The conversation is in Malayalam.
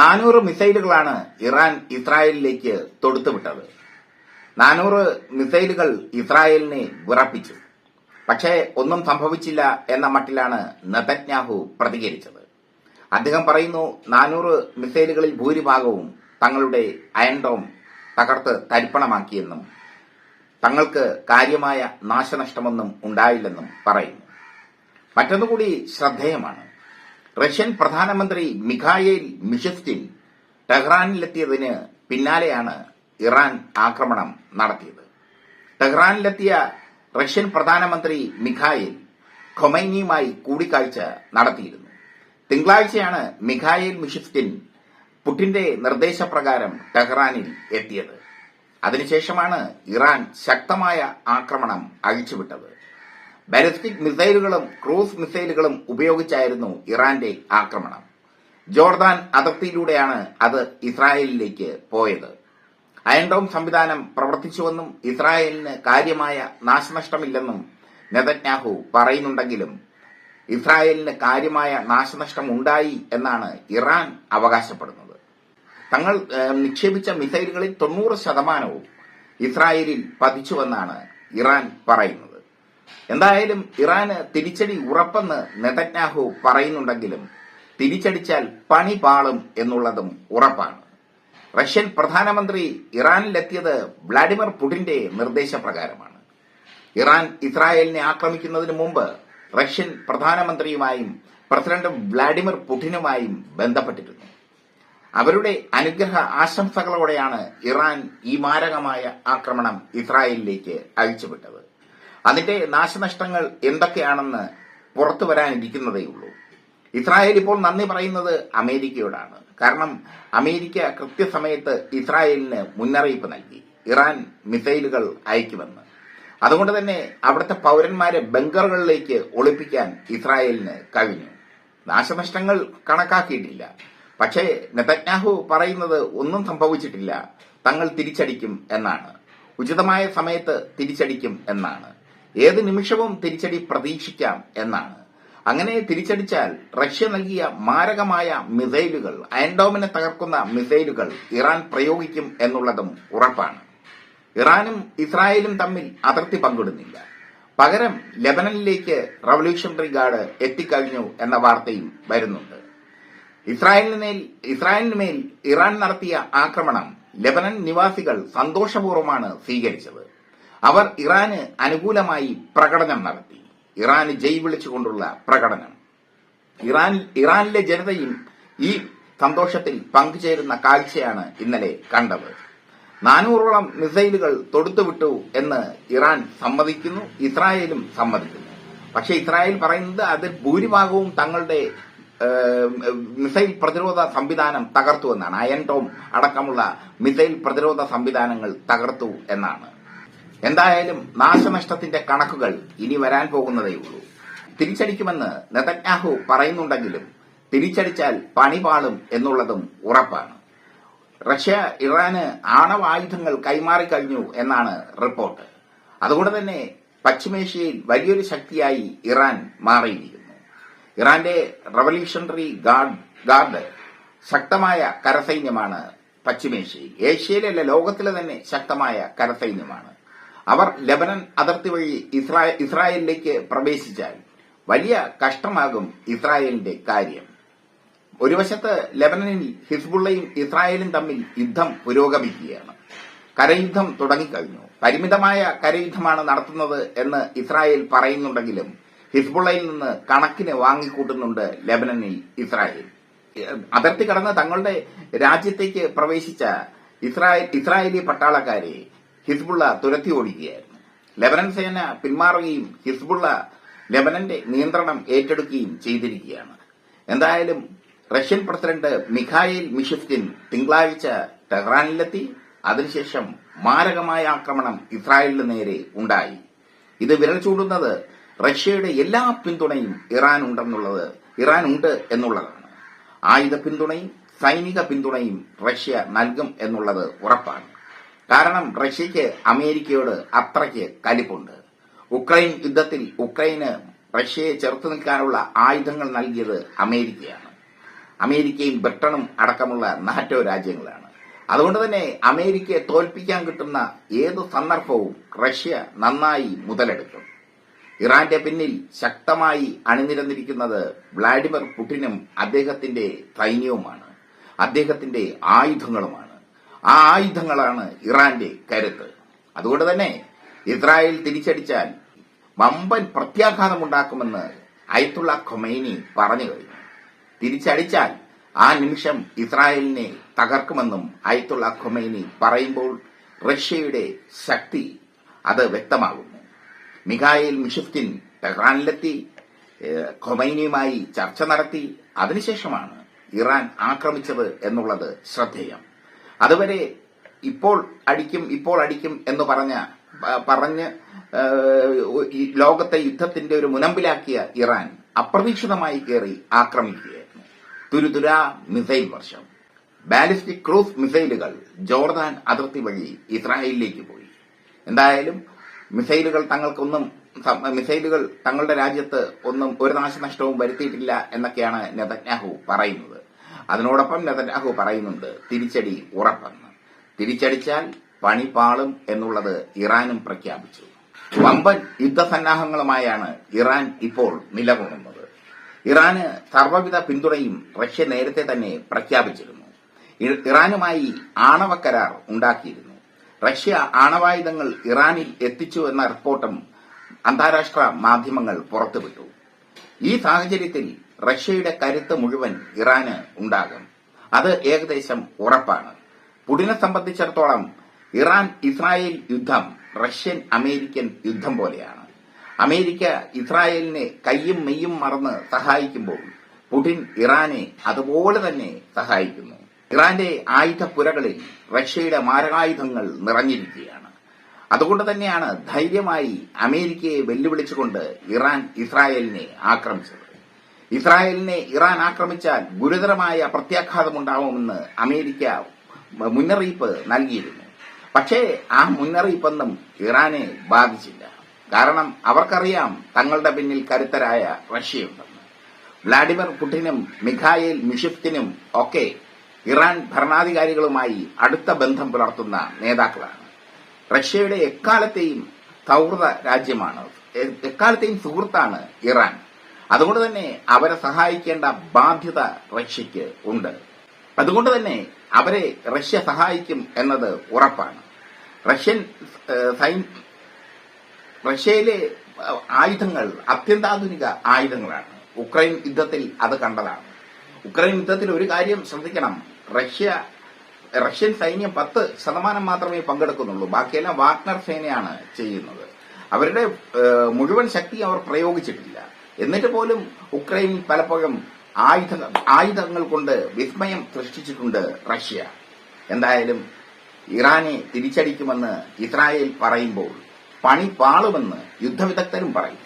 നാനൂറ് മിസൈലുകളാണ് ഇറാൻ ഇസ്രായേലിലേക്ക് തൊടുത്തുവിട്ടത്. നാനൂറ് മിസൈലുകൾ ഇസ്രായേലിനെ വിറപ്പിച്ചു. പക്ഷേ ഒന്നും സംഭവിച്ചില്ല എന്ന മട്ടിലാണ് നെതന്യാഹു പ്രതികരിച്ചത്. അദ്ദേഹം പറയുന്നു നാനൂറ് മിസൈലുകളിൽ ഭൂരിഭാഗവും തങ്ങളുടെ അയൺഡോം തകർത്ത് തരിപ്പണമാക്കിയെന്നും തങ്ങൾക്ക് കാര്യമായ നാശനഷ്ടമൊന്നും ഉണ്ടായില്ലെന്നും പറയുന്നു. മറ്റൊന്നുകൂടി ശ്രദ്ധേയമാണ്. റഷ്യൻ പ്രധാനമന്ത്രി മിഖായേൽ മിഷസ്റ്റിൻ ടെഹ്റാനിലെത്തിയതിന് പിന്നാലെയാണ് ഇറാൻ ആക്രമണം നടത്തിയത്. ടെഹ്റാനിലെത്തിയ റഷ്യൻ പ്രധാനമന്ത്രി മിഖായേൽ ഖൊമൈനിയുമായി കൂടിക്കാഴ്ച നടത്തിയിരുന്നു. തിങ്കളാഴ്ചയാണ് മിഖായേൽ മിഷിസ്റ്റിൻ പുടിന്റെ നിർദ്ദേശപ്രകാരം ടെഹ്റാനിൽ എത്തിയത്. അതിനുശേഷമാണ് ഇറാൻ ശക്തമായ ആക്രമണം അഴിച്ചുവിട്ടത്. ബാലിസ്റ്റിക് മിസൈലുകളും ക്രൂസ് മിസൈലുകളും ഉപയോഗിച്ചായിരുന്നു ഇറാന്റെ ആക്രമണം. ജോർദാൻ അതിർത്തിയിലൂടെയാണ് അത് ഇസ്രായേലിലേക്ക് പോയത്. അയൺഡോം സംവിധാനം പ്രവർത്തിച്ചുവെന്നും ഇസ്രായേലിന് കാര്യമായ നാശനഷ്ടമില്ലെന്നും നെതന്യാഹു പറയുന്നുണ്ടെങ്കിലും ഇസ്രായേലിന് കാര്യമായ നാശനഷ്ടം ഉണ്ടായി എന്നാണ് ഇറാൻ അവകാശപ്പെടുന്നത്. തങ്ങൾ നിക്ഷേപിച്ച മിസൈലുകളിൽ തൊണ്ണൂറ് ശതമാനവും ഇസ്രായേലിൽ പതിച്ചുവെന്നാണ് ഇറാൻ പറയുന്നത്. എന്തായാലും ഇറാന് തിരിച്ചടി ഉറപ്പെന്ന് നെതന്യാഹു പറയുന്നുണ്ടെങ്കിലും തിരിച്ചടിച്ചാൽ പണി പാളും എന്നുള്ളതും ഉറപ്പാണ്. റഷ്യൻ പ്രധാനമന്ത്രി ഇറാനിലെത്തിയത് വ്ളാഡിമിർ പുടിന്റെ നിർദ്ദേശപ്രകാരമാണ്. ഇറാൻ ഇസ്രായേലിനെ ആക്രമിക്കുന്നതിന് മുമ്പ് റഷ്യൻ പ്രധാനമന്ത്രിയുമായും പ്രസിഡന്റ് വ്ളാഡിമിർ പുടിനുമായും ബന്ധപ്പെട്ടിരുന്നു. അവരുടെ അനുഗ്രഹ ആശംസകളോടെയാണ് ഇറാൻ ഈ മാരകമായ ആക്രമണം ഇസ്രായേലിലേക്ക് അഴിച്ചുവിട്ടത്. അതിന്റെ നാശനഷ്ടങ്ങൾ എന്തൊക്കെയാണെന്ന് പുറത്തു വരാനിരിക്കുന്നതേ ഉള്ളൂ. ഇസ്രായേൽ ഇപ്പോൾ നന്ദി പറയുന്നത് അമേരിക്കയോടാണ്. കാരണം അമേരിക്ക കൃത്യസമയത്ത് ഇസ്രായേലിന് മുന്നറിയിപ്പ് നൽകി. ഇറാൻ മിസൈലുകൾ അയക്കുമെന്ന്. അതുകൊണ്ട് തന്നെ അവിടുത്തെ പൗരന്മാരെ ബങ്കറുകളിലേക്ക് ഒളിപ്പിക്കാൻ ഇസ്രായേലിന് കഴിഞ്ഞു. നാശനഷ്ടങ്ങൾ കണക്കാക്കിയിട്ടില്ല. പക്ഷേ നെതന്യാഹു പറയുന്നത് ഒന്നും സംഭവിച്ചിട്ടില്ല. തങ്ങൾ തിരിച്ചടിക്കും എന്നാണ്. ഉചിതമായ സമയത്ത് തിരിച്ചടിക്കും എന്നാണ്. ഏത് നിമിഷവും തിരിച്ചടി പ്രതീക്ഷിക്കാം എന്നാണ്. അങ്ങനെ തിരിച്ചടിച്ചാൽ റഷ്യ നൽകിയ മാരകമായ മിസൈലുകൾ അയൻഡോമിനെ തകർക്കുന്ന മിസൈലുകൾ ഇറാൻ പ്രയോഗിക്കും എന്നുള്ളതും ഉറപ്പാണ്. ഇറാനും ഇസ്രായേലും തമ്മിൽ അതിർത്തി പങ്കിടുന്നില്ല. പകരം ലെബനനിലേക്ക് റവല്യൂഷണറി ഗാർഡ് എത്തിക്കഴിഞ്ഞു എന്ന വാർത്തയും വരുന്നുണ്ട്. ഇസ്രായേലിനേൽ ഇസ്രായേലിനുമേൽ ഇറാൻ നടത്തിയ ആക്രമണം ലെബനൻ നിവാസികൾ സന്തോഷപൂർവമാണ് സ്വീകരിച്ചത്. അവർ ഇറാന് അനുകൂലമായി പ്രകടനം നടത്തി. ഇറാന് ജയ് വിളിച്ചുകൊണ്ടുള്ള പ്രകടനം. ഇറാൻ ഇറാനിലെ ജനതയും ഈ സന്തോഷത്തിൽ പങ്കുചേരുന്ന കാഴ്ചയാണ് ഇന്നലെ കണ്ടത്. നാനൂറോളം മിസൈലുകൾ തൊടുത്തുവിട്ടു എന്ന് ഇറാൻ സമ്മതിക്കുന്നു ഇസ്രായേലും സമ്മതിക്കുന്നു. പക്ഷേ ഇസ്രായേൽ പറയുന്നത് അതിൽ ഭൂരിഭാഗവും തങ്ങളുടെ മിസൈൽ പ്രതിരോധ സംവിധാനം തകർത്തു എന്നാണ്. അയൻ ടോം അടക്കമുള്ള മിസൈൽ പ്രതിരോധ സംവിധാനങ്ങൾ തകർത്തു എന്നാണ്. എന്തായാലും നാശനഷ്ടത്തിന്റെ കണക്കുകൾ ഇനി വരാൻ പോകുന്നതേയുള്ളൂ തിരിച്ചടിക്കുമെന്ന് നെതന്യാഹു പറയുന്നുണ്ടെങ്കിലും തിരിച്ചടിച്ചാൽ പണിപാളും എന്നുള്ളതും ഉറപ്പാണ്. റഷ്യ ഇറാന് ആണവായുധങ്ങൾ കൈമാറിക്കഴിഞ്ഞു എന്നാണ് റിപ്പോർട്ട്. അതുകൊണ്ട് തന്നെ പശ്ചിമേഷ്യയിൽ വലിയൊരു ശക്തിയായി ഇറാൻ മാറിയിരിക്കുന്നു. ഇറാന്റെ റവല്യൂഷണറി ഗാർഡ് ഗാർഡ് ശക്തമായ കരസൈന്യമാണ് പശ്ചിമേഷ്യയിൽ. ഏഷ്യയിലല്ല ലോകത്തിലെ തന്നെ ശക്തമായ കരസൈന്യമാണ്. അവർ ലബനൻ അതിർത്തി വഴി ഇസ്രാ- ഇസ്രായേലിലേക്ക് പ്രവേശിച്ചാൽ വലിയ കഷ്ടമാകും ഇസ്രായേലിന്റെ കാര്യം. ഒരു വശത്ത് ലബനനിൽ ഹിസ്ബുള്ളയും ഇസ്രായേലും തമ്മിൽ യുദ്ധം പുരോഗമിക്കുകയാണ്. കരയുദ്ധം തുടങ്ങിക്കഴിഞ്ഞു. പരിമിതമായ കരയുദ്ധമാണ് നടത്തുന്നത് എന്ന് ഇസ്രായേൽ പറയുന്നുണ്ടെങ്കിലും ഹിസ്ബുള്ളയിൽ നിന്ന് കണക്കിന് വാങ്ങിക്കൂട്ടുന്നുണ്ട് ലബനനിൽ ഇസ്രായേൽ. അതിർത്തി കടന്ന് തങ്ങളുടെ രാജ്യത്തേക്ക് പ്രവേശിച്ച ഇസ്രായേൽ ഇസ്രായേലി പട്ടാളക്കാരെ ഹിസ്ബുള്ള തുരത്തി ഓടിക്കുകയായിരുന്നു. ലെബനൻ സേന പിന്മാറുകയും ഹിസ്ബുള്ള ലെബനന്റെ നിയന്ത്രണം ഏറ്റെടുക്കുകയും ചെയ്തിരിക്കുകയാണ്. എന്തായാലും റഷ്യൻ പ്രസിഡന്റ് മിഖായിൽ മിഷിഫ്റ്റിൻ തിങ്കളാഴ്ച ടെഹ്റാനിലെത്തി. അതിനുശേഷം മാരകമായ ആക്രമണം ഇസ്രായേലിന് നേരെ ഉണ്ടായി. ഇത് വിരൽ ചൂടുന്നത് റഷ്യയുടെ എല്ലാ പിന്തുണയും ഇറാൻ ഉണ്ടെന്നുള്ളത് ഇറാൻ ഉണ്ട് എന്നുള്ളതാണ്. ആയുധ പിന്തുണയും സൈനിക പിന്തുണയും റഷ്യ നൽകും എന്നുള്ളത് ഉറപ്പാണ്. കാരണം റഷ്യയ്ക്ക് അമേരിക്കയോട് അത്രയ്ക്ക് കലിപ്പുണ്ട്. ഉക്രൈൻ യുദ്ധത്തിൽ ഉക്രൈന് റഷ്യയെ ചെറുത്തു നിൽക്കാനുള്ള ആയുധങ്ങൾ നൽകിയത് അമേരിക്കയാണ്. അമേരിക്കയും ബ്രിട്ടനും അടക്കമുള്ള നാറ്റോ രാജ്യങ്ങളാണ്. അതുകൊണ്ട് തന്നെ അമേരിക്കയെ തോൽപ്പിക്കാൻ കിട്ടുന്ന ഏത് സന്ദർഭവും റഷ്യ നന്നായി മുതലെടുക്കും. ഇറാന്റെ പിന്നിൽ ശക്തമായി അണിനിരന്നിരിക്കുന്നത് വ്ളാഡിമിർ പുടിനും അദ്ദേഹത്തിന്റെ സൈന്യവുമാണ്. അദ്ദേഹത്തിന്റെ ആയുധങ്ങളുമാണ്. ആ ആയുധങ്ങളാണ് ഇറാന്റെ കരുത്ത്. അതുകൊണ്ട് തന്നെ ഇസ്രായേൽ തിരിച്ചടിച്ചാൽ വമ്പൻ പ്രത്യാഘാതമുണ്ടാക്കുമെന്ന് അയത്തുള്ള ഖൊമൈനി പറഞ്ഞു കഴിഞ്ഞു. തിരിച്ചടിച്ചാൽ ആ നിമിഷം ഇസ്രായേലിനെ തകർക്കുമെന്നും അയത്തുള്ള ഖൊമൈനി പറയുമ്പോൾ റഷ്യയുടെ ശക്തി അത് വ്യക്തമാകുന്നു. മിഖായിൽ മിഷുഫ്തിൻ ടെഹ്റാനിലെത്തി ഖൊമൈനിയുമായി ചർച്ച നടത്തി അതിനുശേഷമാണ് ഇറാൻ ആക്രമിച്ചത് എന്നുള്ളത് ശ്രദ്ധേയം. അതുവരെ ഇപ്പോൾ അടിക്കും ഇപ്പോൾ അടിക്കും എന്ന് പറഞ്ഞ പറഞ്ഞ് ലോകത്തെ യുദ്ധത്തിന്റെ ഒരു മുനമ്പിലാക്കിയ ഇറാൻ അപ്രതീക്ഷിതമായി കയറി ആക്രമിക്കുകയായിരുന്നു. തുരുതുര മിസൈൽ വർഷം. ബാലിസ്റ്റിക് ക്രൂസ് മിസൈലുകൾ ജോർദാൻ അതിർത്തി വഴി ഇസ്രായേലിലേക്ക് പോയി. എന്തായാലും മിസൈലുകൾ തങ്ങൾക്കൊന്നും മിസൈലുകൾ തങ്ങളുടെ രാജ്യത്ത് ഒന്നും ഒരു നാശനഷ്ടവും വരുത്തിയിട്ടില്ല എന്നൊക്കെയാണ് നെതന്യാഹു പറയുന്നത്. അതിനോടൊപ്പം നെതന്യാഹു പറയുന്നുണ്ട് തിരിച്ചടി ഉറപ്പെന്ന്. തിരിച്ചടിച്ചാൽ പണി പാളും എന്നുള്ളത് ഇറാനും പ്രഖ്യാപിച്ചു. വമ്പൻ യുദ്ധസന്നാഹങ്ങളുമായാണ് ഇറാൻ ഇപ്പോൾ നിലകൊള്ളുന്നത്. ഇറാന് സർവവിധ പിന്തുണയും റഷ്യ നേരത്തെ തന്നെ പ്രഖ്യാപിച്ചിരുന്നു. ഇറാനുമായി ആണവ കരാർ ഉണ്ടാക്കിയിരുന്നു. റഷ്യ ആണവായുധങ്ങൾ ഇറാനിൽ എത്തിച്ചു എന്ന റിപ്പോർട്ടും അന്താരാഷ്ട്ര മാധ്യമങ്ങൾ പുറത്തുവിട്ടു. ഈ സാഹചര്യത്തിൽ റഷ്യയുടെ കരുത്ത് മുഴുവൻ ഇറാന് ഉണ്ടാകും. അത് ഏകദേശം ഉറപ്പാണ്. പുടിനെ സംബന്ധിച്ചിടത്തോളം ഇറാൻ ഇസ്രായേൽ യുദ്ധം റഷ്യൻ അമേരിക്കൻ യുദ്ധം പോലെയാണ്. അമേരിക്ക ഇസ്രായേലിനെ കയ്യും മെയ്യും മറന്ന് സഹായിക്കുമ്പോൾ പുടിൻ ഇറാനെ അതുപോലെ തന്നെ സഹായിക്കുന്നു. ഇറാന്റെ ആയുധപ്പുരകളിൽ റഷ്യയുടെ മാരകായുധങ്ങൾ നിറഞ്ഞിരിക്കുകയാണ്. അതുകൊണ്ട് തന്നെയാണ് ധൈര്യമായി അമേരിക്കയെ വെല്ലുവിളിച്ചുകൊണ്ട് ഇറാൻ ഇസ്രായേലിനെ ആക്രമിച്ചത്. ഇസ്രായേലിനെ ഇറാൻ ആക്രമിച്ചാൽ ഗുരുതരമായ പ്രത്യാഘാതമുണ്ടാവുമെന്ന് അമേരിക്ക മുന്നറിയിപ്പ് നൽകിയിരുന്നു. പക്ഷേ ആ മുന്നറിയിപ്പൊന്നും ഇറാനെ ബാധിച്ചില്ല. കാരണം അവർക്കറിയാം തങ്ങളുടെ പിന്നിൽ കരുത്തരായ റഷ്യയുണ്ടെന്ന് വ്ളാഡിമിർ പുടിനും മിഖായേൽ മിഷിഫ്റ്റിനും ഒക്കെ ഇറാൻ ഭരണാധികാരികളുമായി അടുത്ത ബന്ധം പുലർത്തുന്ന നേതാക്കളാണ്. റഷ്യയുടെ എക്കാലത്തെയും സൗഹൃദ രാജ്യമാണ്. എക്കാലത്തെയും സുഹൃത്താണ് ഇറാൻ. അതുകൊണ്ട് തന്നെ അവരെ സഹായിക്കേണ്ട ബാധ്യത റഷ്യക്ക് ഉണ്ട്. അതുകൊണ്ട് തന്നെ അവരെ റഷ്യ സഹായിക്കും എന്നത് ഉറപ്പാണ്. റഷ്യൻ സൈൻ റഷ്യയിലെ ആയുധങ്ങൾ അത്യന്താധുനിക ആയുധങ്ങളാണ്. ഉക്രൈൻ യുദ്ധത്തിൽ അത് കണ്ടതാണ്. ഉക്രൈൻ യുദ്ധത്തിൽ ഒരു കാര്യം ശ്രദ്ധിക്കണം. റഷ്യ റഷ്യൻ സൈന്യം പത്ത് ശതമാനം മാത്രമേ പങ്കെടുക്കുന്നുള്ളൂ. ബാക്കിയെല്ലാം വാഗ്നർ സേനയാണ് ചെയ്യുന്നത്. അവരുടെ മുഴുവൻ ശക്തി അവർ പ്രയോഗിച്ചിട്ടില്ല. എന്നിട്ട് പോലും ഉക്രൈൻ പലപ്പോഴും ആയുധ ആയുധങ്ങൾ കൊണ്ട് വിസ്മയം സൃഷ്ടിച്ചിട്ടുണ്ട് റഷ്യ. എന്തായാലും ഇറാനെ തിരിച്ചടിക്കുമെന്ന് ഇസ്രായേൽ പറയുമ്പോൾ പണി പാളുമെന്ന് യുദ്ധവിദഗ്ധരും പറയും